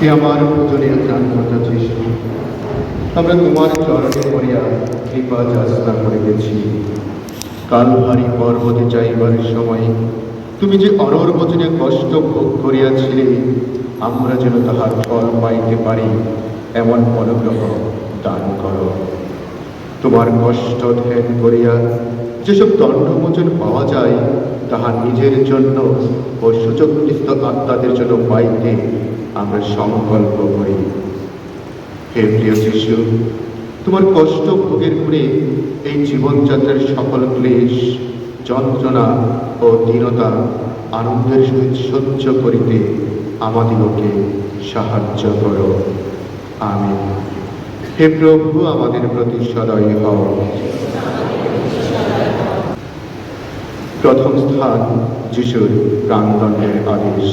হে আমার পূজনীয় ত্রাণকর্তা যিশু আমরা তোমার চরণে পড়িয়া কৃপা যাচনা করে গেছি কালভারি পর্বতে যাইবার সময় তুমি যে অনর বচনে কষ্ট ভোগ করিয়াছিলে, আমরা যেন তাহার ফল পাইতে পারি, এমন অনুগ্রহ দান করো। তোমার কষ্ট ধ্যান করিয়া যেসব দণ্ডমোচন পাওয়া যায়, তাহা নিজের জন্য ও সুযোগনিষ্ঠ আত্মাদের জন্য পাইতে আমরা সংকল্প করি। হে প্রিয় শিশু, তোমার কষ্ট ভোগের গুণে এই জীবনযাত্রার সকল ক্লেশ, যন্ত্রণা ও দীনতা আনন্দের সহিত সহ্য করিতে আমাদিগকে সাহায্য করো। আমি হে প্রভু, আমাদের প্রতি সদয় হও। প্রথম স্থান যিশুর প্রাণদণ্ডের আদেশ।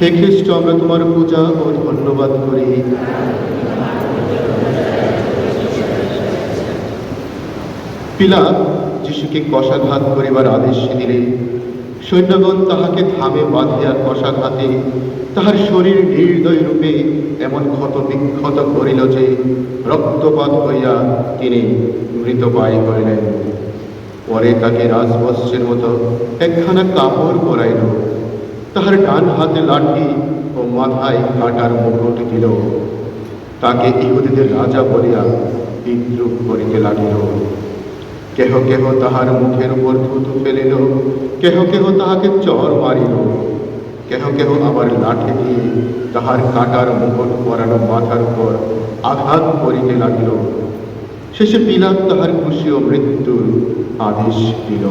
হে খ্রিস্ট, আমরা তোমার পূজা ও ধন্যবাদ করি। পিলাত যিশুকে কষাঘাত করিবার আদেশ দিলে, সৈন্যগণ তাহাকে থামে বাঁধিয়া কষাঘাতে তাহার শরীর নির্দয় রূপে এমন ক্ষত বিক্ষত করিল যে, রক্তপাত হইয়া তিনি মৃতপায় করিলেন। পরে তাকে রাজবস্যের মতো একখানা কাপড় পরাইল। তাহার ডান হাতে লাঠি ও মাথায় কাটার মুকুট দিল। তাকে ইহুদিদের রাজা বলিয়া বিদ্রুপ করিতে লাগিল। কেহ কেহ তাহার মুখের উপর থুতু ফেলিল, কেহ কেহ তাহাকে চর মারিল। কেহ কেহ আবার লাঠি দিয়ে তাহার কাটার মুকুট পরানো মাথার উপর আঘাত করিতে লাগিল। শেষে পিলাত তাহার খুশি ও মৃত্যুর আদেশ দিল।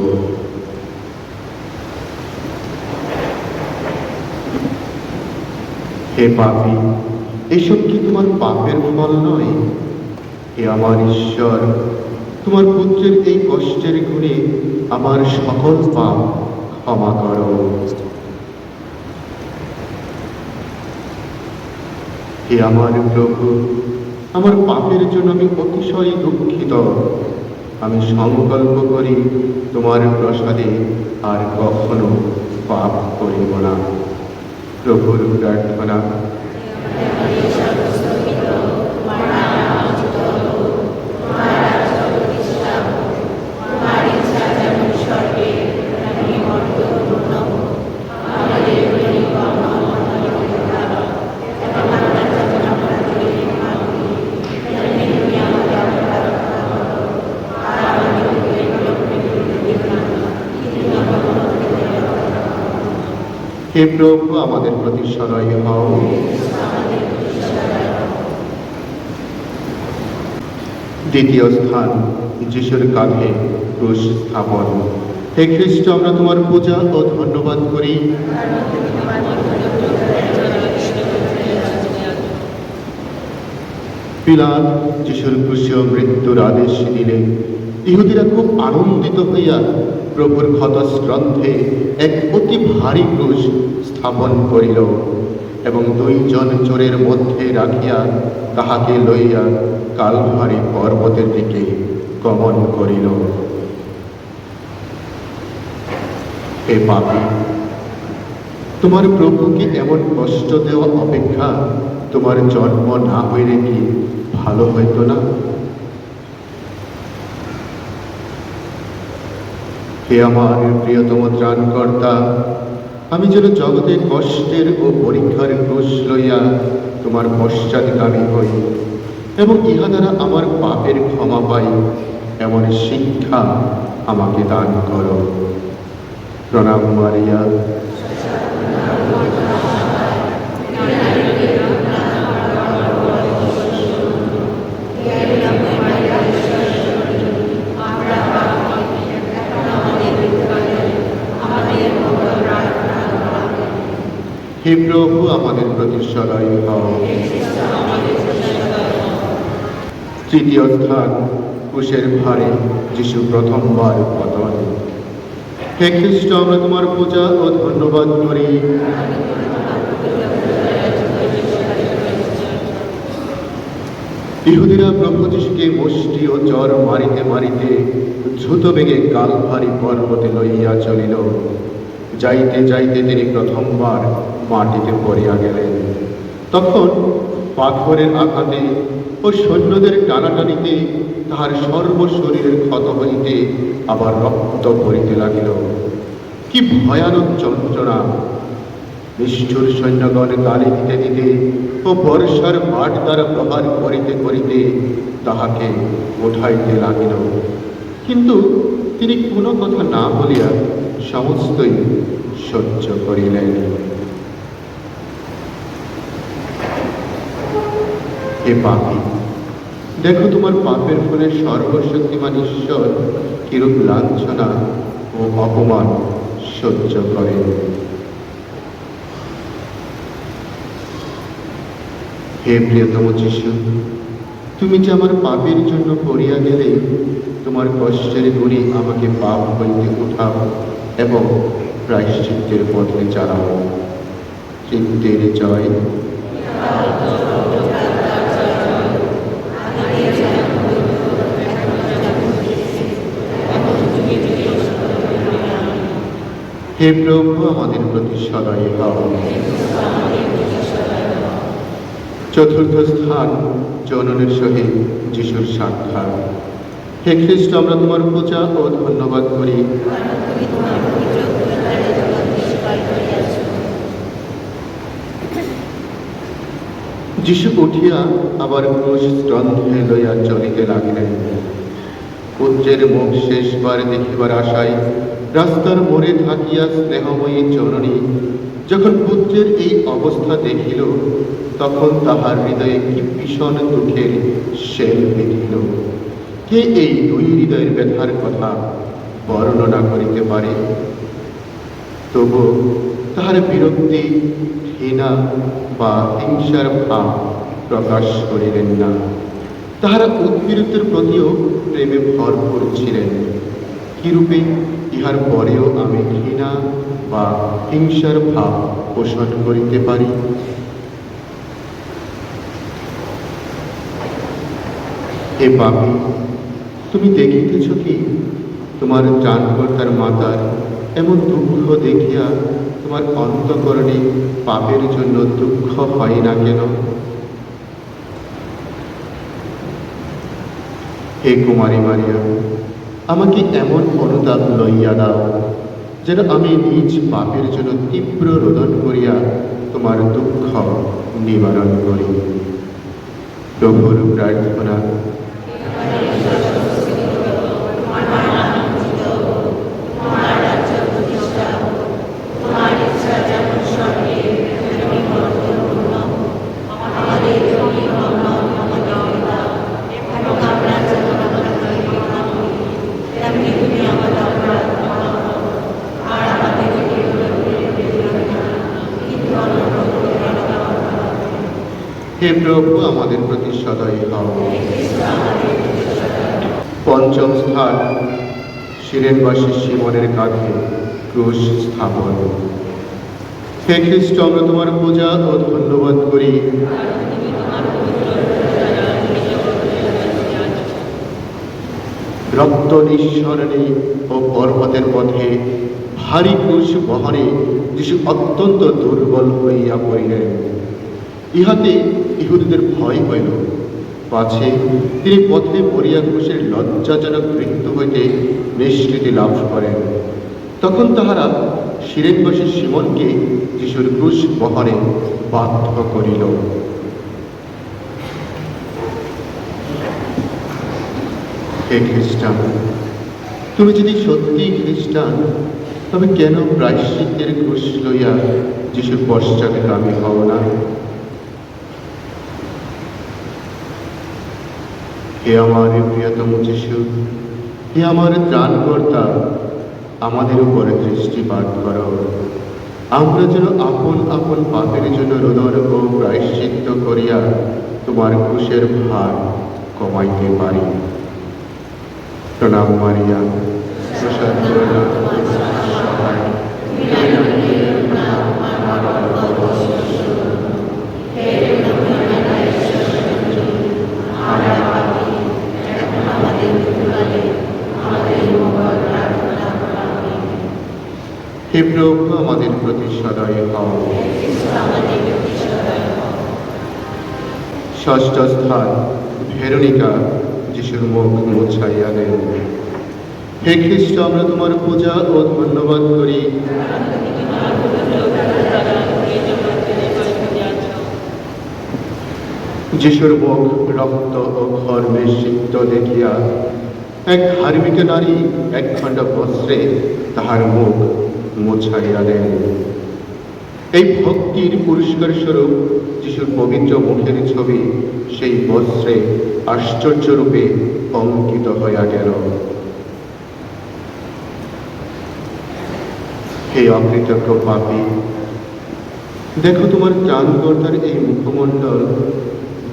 হে পাপি, এসব কি তোমার পাপের ফল নয়? হে আমার ঈশ্বর, তোমার পুত্রের এই কষ্টের গুণে আমার সকল পাপ ক্ষমা করো। হে আমার প্রভু, আমার পাপের জন্য আমি অতিশয় দুঃখিত। আমি সংকল্প করি তোমার প্রসাদে আর কখনো পাপ করিব না। প্রভুর প্রার্থনা হে প্রভু, আমাদের প্রতি সদয় হও। দ্বিতীয় স্থান, যিশুর কাঁধে ক্রুশ স্থাপন। হে খ্রিস্ট, আমরা তোমার পূজা ও ধন্যবাদ করি। পিলাত, যিশুর ক্রুশে মৃত্যুর আদেশ দিলেন ইহুদিরা খুব আনন্দিত হইয়া প্রভুর ক্ষতস্কন্ধে এক অতি ভারী ক্রুশ স্থাপন করিল এবং দুইজন চোরের মধ্যে রাখিয়া তাহাকে লইয়া কালভারি পর্বতের দিকে গমন করিল। হে পাপী, তোমার প্রভুকে এমন কষ্ট দেওয়া অপেক্ষা তোমার জন্ম না হইলে কি ভালো হইতো না? হে আমার প্রিয়তম ত্রাণকর্তা, আমি যেন জগতে কষ্টের ও পরীক্ষার ঘোষ লইয়া তোমার পশ্চাৎগামী হই এবং ইহা দ্বারা আমার পাপের ক্ষমা পাই, এমন শিক্ষা আমাকে দান করো। প্রণাম মারিয়া। হে প্রভু, আমাদের প্রতি সদয় হও। তৃতীয় স্থান, কুশের ভারে, যিশু প্রথমবার পতন। হে খ্রিস্ট, আমরা তোমার পূজা ও ধন্যবাদ করি। ইহুদিরা প্রভু যিশুকে মুষ্টি ও জ্বর মারিতে মারিতে দ্রুত বেগে কালভারি পর্বতে লইয়া চলিল। যাইতে যাইতে তিনি প্রথমবার মাটিতে পড়িয়া গেলেন। তখন পাথরের আঘাতে ও সৈন্যদের টানাটানিতে তাহার সর্বশরীরের ক্ষত হইতে আবার রক্ত পড়িতে লাগিল। কি ভয়ানক যন্ত্রণা! নিষ্ঠুর সৈন্যগণ গালি দিতে দিতে ও বর্ষার মাঠ দ্বারা প্রহার করিতে করিতে তাহাকে ওঠাইতে লাগিল। কিন্তু তিনি কোনো কথা না বলিয়া সমস্তই সহ্য করিলেন। হে পাপি, দেখো তোমার পাপের ফলে সর্বশক্তিমান ঈশ্বর কিরূপ লাঞ্ছনা ও অপমান সহ্য করেন। হে প্রিয়তম যিশু, তুমি যে আমার পাপের জন্য পড়িয়া গেলে, তোমার কষ্টের গুণে আমাকে পাপ হইতে উঠাও। এবং প্রায়শ্চিত্তের পথে চালাও। চিত্তের জয়। হে প্রভু, আমাদের প্রতি সদয় হও। চতুর্থ স্থান জননের সহিত যিশুর সাক্ষাৎ। হে খ্রিস্ট, আমরা তোমার পূজা ও ধন্যবাদ করি। যিশু উঠিয়া আবার ক্রুশ গ্রন্থে লইয়া চলিতে লাগিলেন। পুত্রের মুখ শেষবার দেখিবার আশায় রাস্তার মোড়ে থাকিয়া স্নেহময়ী জননী যখন পুত্রের এই অবস্থা দেখিল, তখন তাহার হৃদয়ে কি ভীষণ দুঃখের শেল বিধিল। কে এই দুই হৃদয়ের ব্যথার কথা বর্ণনা করিতে পারে? তবু তাহার বিরক্তি, ঘৃণা বা হিংসার ভাব প্রকাশ করিলেন না। তাহারা উদ্বিরতের প্রতিও প্রেমে ভরপুর ছিলেন। কিরূপে ইহার পরেও আমি ঘৃণা বা হিংসার ভাব পোষণ করিতে পারি? হে পাপি তুমি দেখিতেছ কি? তোমার ত্রাণকর্তার মাতার এমন দুঃখ দেখিয়া তোমার অন্তকরণে পাপের জন্য দুঃখ হয় না কেন? হে কুমারী মারিয়া, আমাকে এমন অনুতাপ লইয়া দাও, যেন আমি নিজ পাপের জন্য তীব্র রোদন করিয়া তোমার দুঃখ নিবারণ করি। প্রভুর প্রার্থনা হে প্রভু আমাদের প্রতি সদয় হও। পঞ্চম স্থান শিরেনবাসী শিবনের কাঁধে ক্রুশ স্থাপন। হে খ্রিস্ট, আমরা তোমার পূজা ও ধন্যবাদ করি। রক্ত নিঃসরণে ও পর্বতের পথে ভারী ক্রুশ বহনে যিশু অত্যন্ত দুর্বল হইয়া পড়িলেন। ইহাতে ইহুদিদের ভয় হইল। পাছে তিনি পথে মরিয়া ঘোষের লজ্জাজনক মৃত্যু হইতে নিষ্কৃতি লাভ করেন। তখন তাহারা শিরেনবাসী সিমনকে যিশুর ক্রুশ বহনে বাধ্য করিল। খ্রিস্টান, তুমি যদি সত্যি খ্রিস্টান, তবে কেন প্রায়শ্চিত্তের ক্রুশ লইয়া যিশুর পশ্চাৎগামী হও না? হে আমার প্রিয়তম যিশু, হে আমার ত্রাণকর্তা, আমাদের উপরে দৃষ্টিপাত করো। আমরা যেন আপন আপন পাপের জন্য রোদর ও প্রায়শ্চিত্ত করিয়া তোমার কুশের ভার কমাইতে পারি। প্রণাম মারিয়া। প্রসাদ করুণা, সহায়, দয়াময়ী, আমার অপরাধ। হে প্রভু, আমাদের প্রতি সদয় হও। ষষ্ঠ স্থান ভেরণিকা যিশুর মুখ মুছাইয়া দেন। হে খ্রিস্ট, আমরা তোমার পূজা ও ধন্যবাদ করি। যিশুর মুখ রক্ত ও খর্বে সিদ্ধ দেখিয়া এক ধার্মিক নারী, এক খণ্ড বস্ত্রে তাহার মুখ মুছাইয়া দেন এই ভক্তির পুরস্কার স্বরূপ যিশুর পবিত্র মুখের ছবি সেই বস্ত্রে আশ্চর্যরূপে অঙ্কিত হইয়া গেল। হে অকৃতজ্ঞ পাপী দেখো তোমার ত্রাণকর্তার এই মুখমণ্ডল,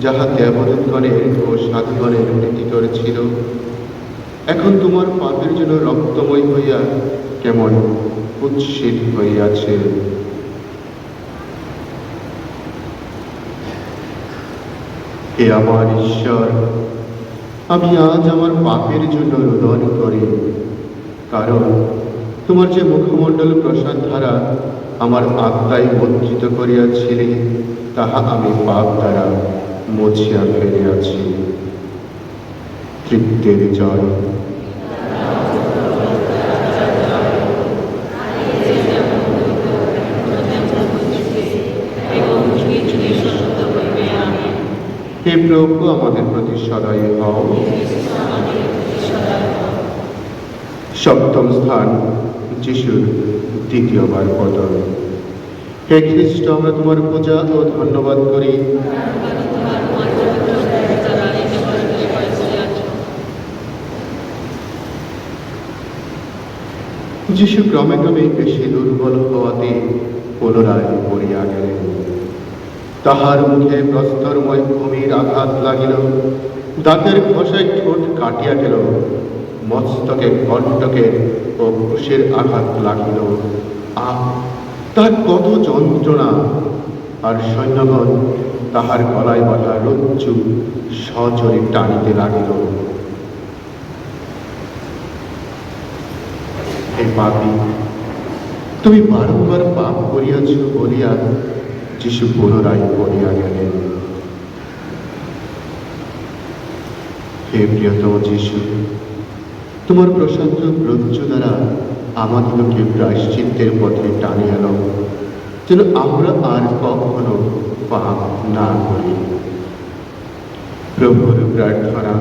যাহা দেবদূতগণের ও সাধুগণের নীতি করেছিল এখন তোমার পাপের জন্য রক্তময় হইয়া কেমন? উচ্ছিত হইয়াছে। হে আমার ঈশ্বর, আমি আজ আমার পাপের জন্য রোদন করি, কারণ তোমার যে মুখমণ্ডল প্রসাদ ধারা আমার আত্মায় মুদ্রিত করিয়াছিলে, তাহা আমি পাপ দ্বারা মুছিয়া ফেলিয়াছি। তৃপ্তের জয়। হে প্রভু আমাদের প্রতি সদয় হও। সপ্তম স্থান, যিশুর দ্বিতীয়বার পতন। হে খ্রিস্ট, আমরা তোমার পূজা ও ধন্যবাদ করি। যিশু ক্রমে ক্রমে বেশি দুর্বল হওয়াতে পুনরায় পড়িয়া গেলেন। তাহার মুখে প্রস্তরময় ভূমির আঘাত লাগিল। দাঁতের ঘষায় ঠোঁট কাটিয়া গেল। মস্তকে কণ্টকে ও ঘুষের আঘাত লাগিল। আহ, তার কত যন্ত্রণা! আর সৈন্যগণ তাহার গলায় বাঁধা রজ্জু সজরে টানিতে লাগিল। তুমি বারংবার পাপ করিয়াছ বলিয়া যিশু পুনরায় পড়িয়া গেলেন, হে প্রিয়তম যিশু, তোমার প্রশান্ত রজ্জু দ্বারা আমাদিগকে প্রায়শ্চিত্তের পথে টানে এল যেন আমরা আর কখনো পাপ না করি। প্রভুর প্রার্থনা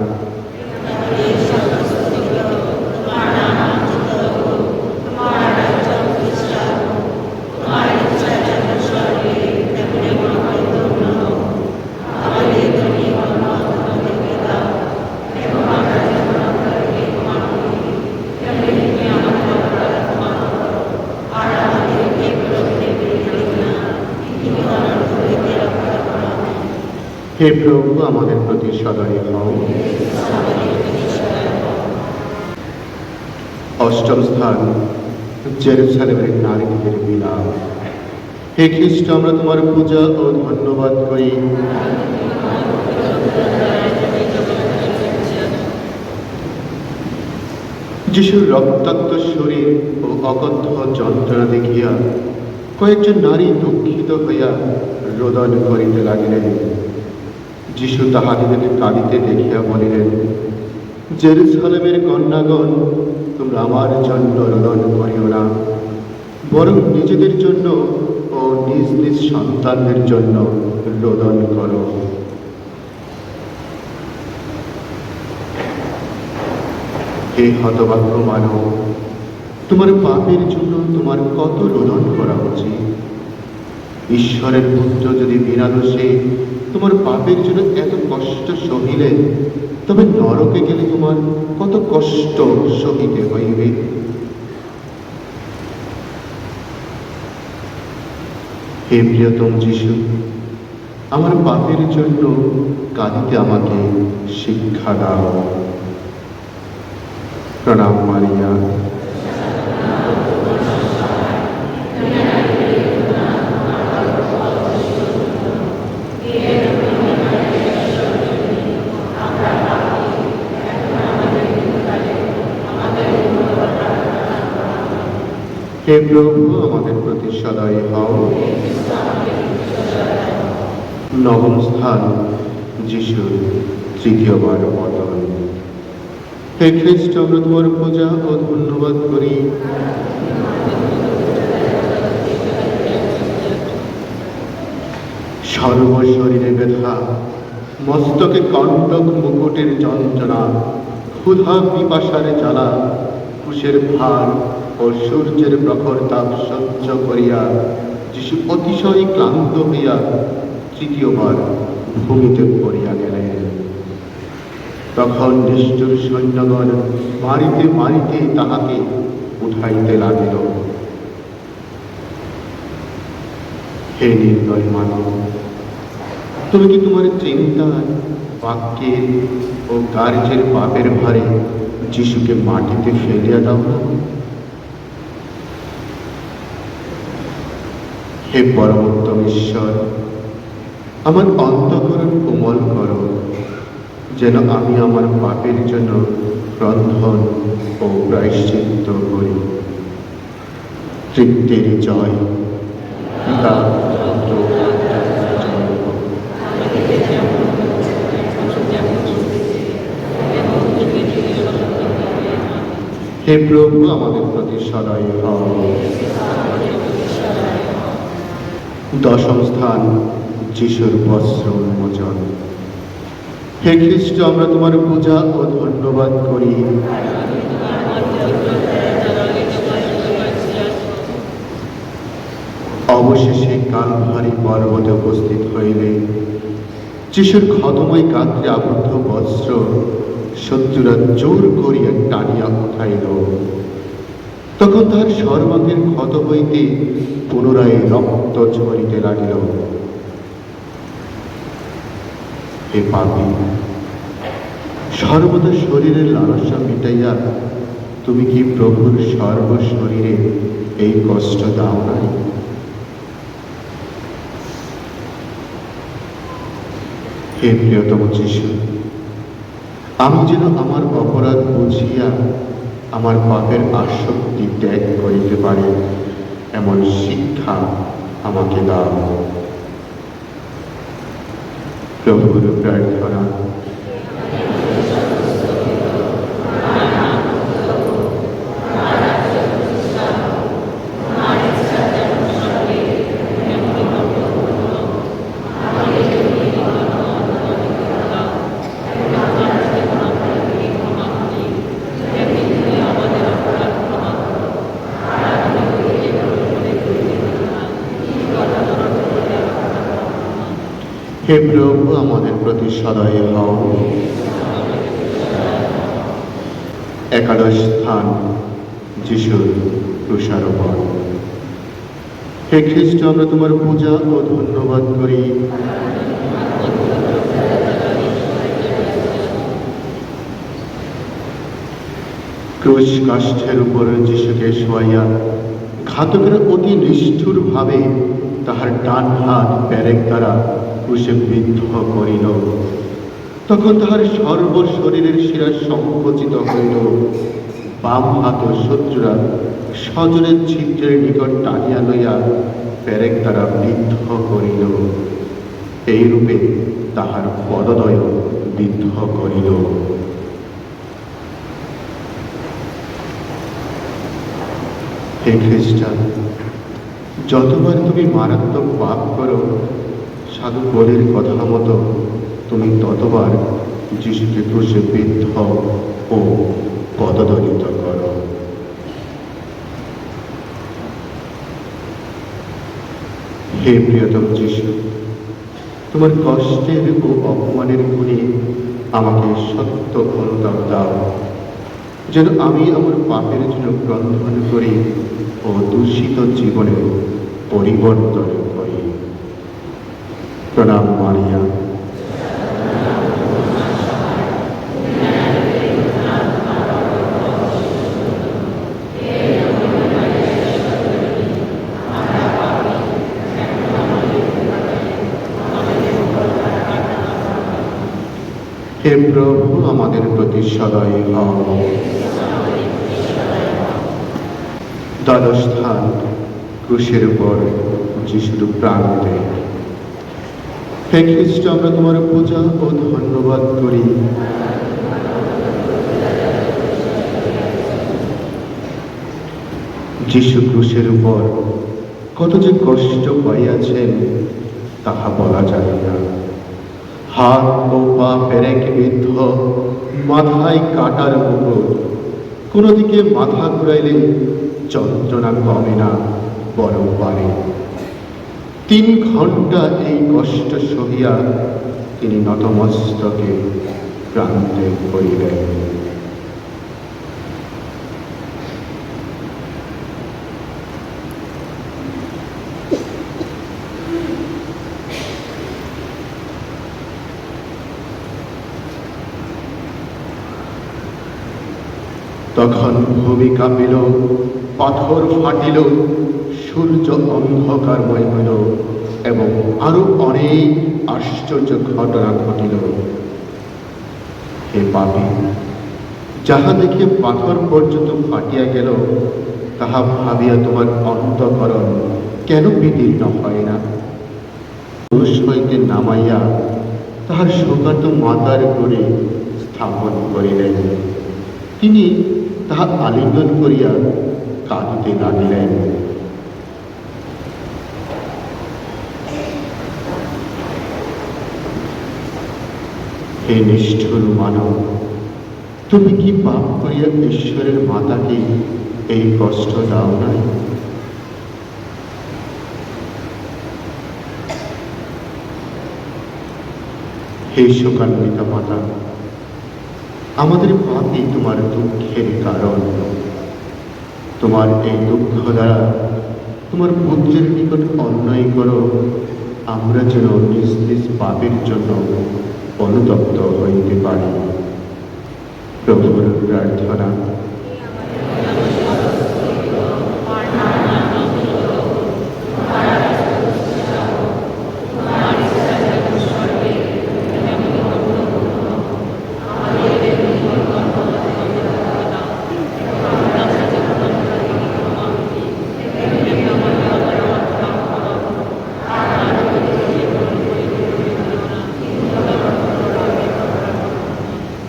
হে প্রভু, আমাদের প্রতি সদয় হও। অষ্টম স্থান, জেরুসালেমের নারীদের বিলাপ। হে খ্রিস্ট, আমরা তোমার পূজা ও ধন্যবাদ করি। যিশুর রক্তাক্ত শরীর ও অকথ্য যন্ত্রণা দেখিয়া কয়েকজন নারী দুঃখিত হইয়া রোদন করিতে লাগিলেন। যিশু তাহাদিগকে কাঁদিতে দেখিয়া বলিলেন, জেরুসালেমের কন্যাগণ, তোমরা আমার জন্য রোদন করিও না। বরং নিজেদের জন্য ও নিজ নিজ সন্তানদের জন্য রোদন করো। হে হতবাক্য মানব, তোমার পাপের জন্য তোমার কত রোদন করা উচিত? ঈশ্বরের পুত্র যদি বিনা দোষে তোমার পাপের জন্য এত কষ্ট সহিলে, তবে নরকে গেলে তোমার কত কষ্ট সহিতে হইবে। হে প্রিয়তম যিশু, আমার পাপের জন্য কাঁদিতে আমাকে শিক্ষা দাও। প্রণাম মারিয়া। হে প্রভু, আমাদের প্রতি সদয় হও। নবম স্থান যিশুর তৃতীয়বার পতন। হে খ্রিস্ট, আমরা তোমার পূজা ও ধন্যবাদ করি। সর্বশরীরে ব্যথা, মস্তকে কণ্টক মুকুটের যন্ত্রণা, ক্ষুধা পিপাসারে জ্বালা, কুশের ভার ও সূর্যের প্রখর তাপ সহ্য করিয়া যিশু অতিশয় ক্লান্ত হইয়া তৃতীয়বার ভূমিতে পড়িয়া গেলেন। তখন নিষ্ঠুর সৈন্যগণ মারিতে মারিতে তাহাকে উঠাইতে লাগিল। হে নির্দয় মানব, তুমি কি তোমার চিন্তার বাক্যের ও কার্যের পাপের ভারে যিশুকে মাটিতে ফেলিয়া দাও না? হে পরমোত্তম ঈশ্বর, আমার অন্তকরণ কোমল করো, যেন আমি আমার পাপের জন্য রন্ধন ও প্রায়শ্চিত্ত করি তৃপ্তির জয় পিতা। হে প্রভু, আমাদের প্রতি সদয় হও দশম স্থান যিশুর বস্ত্র উন্মোচন। হে খ্রিস্ট, আমরা তোমার পূজা ও ধন্যবাদ করি। অবশেষে কালভারি পর্বতে উপস্থিত হইলে যিশুর ক্ষতময় গাত্রে আবদ্ধ বস্ত্র শত্রুরা জোর করিয়া টানিয়া উঠাইল। তখন তার সর্বাঙ্গের ক্ষত হইতে পুনরায় রক্ত ঝরিতে লাগিল। হে পাপি, সর্বদা শরীরের লালসা মিটাইয়া তুমি কি প্রভুর সর্বশরীরে এই কষ্ট দাও নাই? হে প্রিয়তম যিশু আমি যেন আমার অপরাধ বুঝিয়া আমার পাপের আসক্তি ত্যাগ করিতে পারে এমন শিক্ষা আমাকে দাও। প্রভুর প্রার্থনা হে প্রভু আমাদের প্রতি সদয় হও একাদশ স্থান, যিশুর ক্রুশারোপণ হে খ্রিস্ট, আমরা তোমার পূজা ও ধন্যবাদ করি। ক্রুশ কাষ্ঠের উপর যিশুকে শোয়াইয়া ঘাতকেরা অতি নিষ্ঠুর ভাবে তাহার ডান হাত প্যারেক দ্বারা ক্রুশে বিদ্ধ করিল। তখন তাহার সর্ব শরীরের শিরা সংকুচিত হইল। বাম হাত শত্রুরা সজনের ছিদ্রের নিকট টানিয়া লইয়া প্যারেক দ্বারা বিদ্ধ করিল। এই রূপে তাহার পদদয় বিদ্ধ করিল। হে খ্রিস্টান, যতবার তুমি মারাত্মক পাপ করো সাধু বলির কথা মতো তুমি ততবার যিশুকে ক্রুশে বিদ্ধ ও পদদলিত করো। হে প্রিয়তম যিশু, তোমার কষ্টের ও অপমানের গুণে আমাকে সত্য অনুতাপ দাও, যেন আমি আমার পাপের জন্য ক্রন্দন করি ও দূষিত জীবনে পরিবর্তন প্রণাম মারিয়া হে প্রভু আমাদের প্রতি সদয় দ্বাদশ স্থান ক্রুশের উপর যিশুর প্রাণ দেয়। হে খ্রিস্ট, আমরা তোমার পূজা ও ধন্যবাদ করি। যিশু ক্রুশের উপর কত যে কষ্ট পাইয়াছেন, তাহা বলা যায় না। হাত ও পা পেরেক বিদ্ধ, মাথায় কাটার মুকুট। কোনো দিকে মাথা ঘুরাইলে যন্ত্রণা কমে না, বরং বাড়ে। তিন ঘণ্টা এই কষ্ট সহিয়া তিনি নতমস্তকে প্রান্তে করিলেন তখন ভূমি কাঁপিল পাথর ফাটিল সূর্য অন্ধকারময় হইল এবং আরও অনেক আশ্চর্য ঘটনা ঘটিল। হে পাপি, যাহা দেখে পাথর পর্যন্ত ফাটিয়া গেল, তাহা ভাবিয়া তোমার অন্তকরণ কেন বিদীর্ণ হয় না? পুরুষ হইতে নামাইয়া তাহার শোকাত মাতার করে স্থাপন করিলেন। তিনি তাহা আলিঙ্গন করিয়া কাঁদিতে লাগিলেন। হে নিষ্ঠুর মানব তুমি কি পাপ করিয়া ঈশ্বরের মাতাকে এই কষ্ট দাও নাই? হে শোকান্বিতা মাতা, আমাদের পাপই তোমার দুঃখের কারণ। তোমার এই দুঃখ দ্বারা তোমার পুত্রের নিকট অন্যায় করো, আমরা যেন নিজ নিজ পাপের জন্য অনুতপ্ত হইতে পারি প্রভুর প্রার্থনা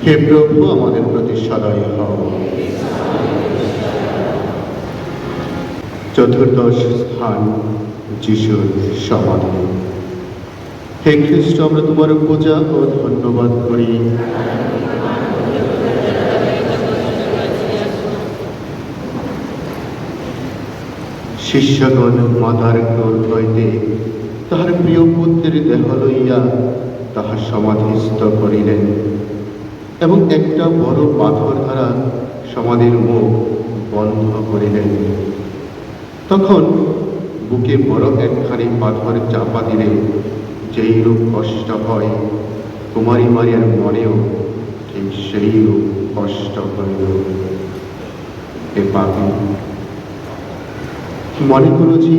হে প্রভু আমাদের প্রতি সদয় হও। চতুর্দশ স্থান, যিশুর সমাধি। হে খ্রিস্ট, আমরা তোমার পূজা ও ধন্যবাদ করি। শিষ্যগণ মাতার ক্রোধ হইতে তাহার প্রিয় পুত্রের দেহ লইয়া তাহার সমাধিস্থ করিলেন। এবং একটা বড় পাথর দ্বারা সমাধির মুখ বন্ধ করিলেন। তখন বুকে বড় একখানি পাথর চাপা দিলে, যেই রূপ কষ্ট হয়, কুমারী মারিয়ার মনেও ঠিক সেই রূপ কষ্ট হইল। এ পাপি, মনে করো যে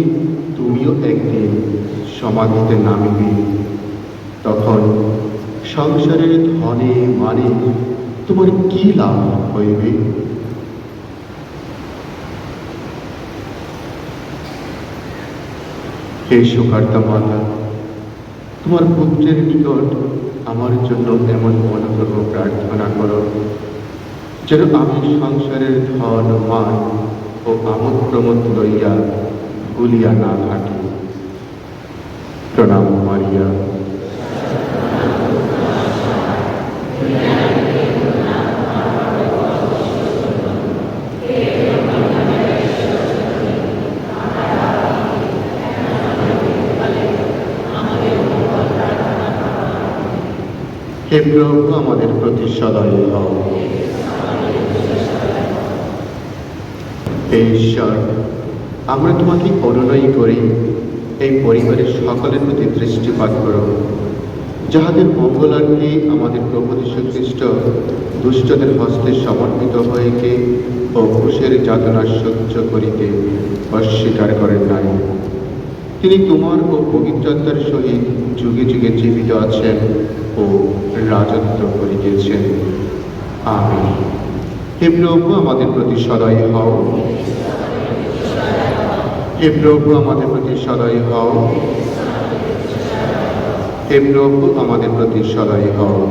তুমিও একদিন সমাধিতে নামিবে। তখন সংসারের ধনে মানে তোমার কি লাভ হইবে? হে শোকার্তা মাতা, তোমার পুত্রের নিকট আমার জন্য এমন অনুগ্রহ প্রার্থনা করো, যেন আমি সংসারের ধন, মান ও আমোদ প্রমোদ লইয়া ভুলিয়া না থাকি। প্রণাম মারিয়া। হে প্রভু আমাদের প্রতি সদয় হও আমরা তোমাকে অনুনয় করি। এই পরিবারের সকলের প্রতি দৃষ্টিপাত করো। যাহাদের মঙ্গলার্থে আমাদের প্রভু খ্রিস্ট দুষ্টদের হস্তে সমর্পিত হয়েকে ও ঘুষের যাতনা সহ্য করিতে অস্বীকার করেন নাই। তিনি তোমার ও পবিত্রতার সহিত যুগে যুগে জীবিত আছেন। ও রাজত্ব করিতেছেন। আমি হে প্রভু, আমাদের প্রতি সদয় হও। হে প্রভু, আমাদের প্রতি সদয় হও। হে প্রভু, আমাদের প্রতি সদয় হও।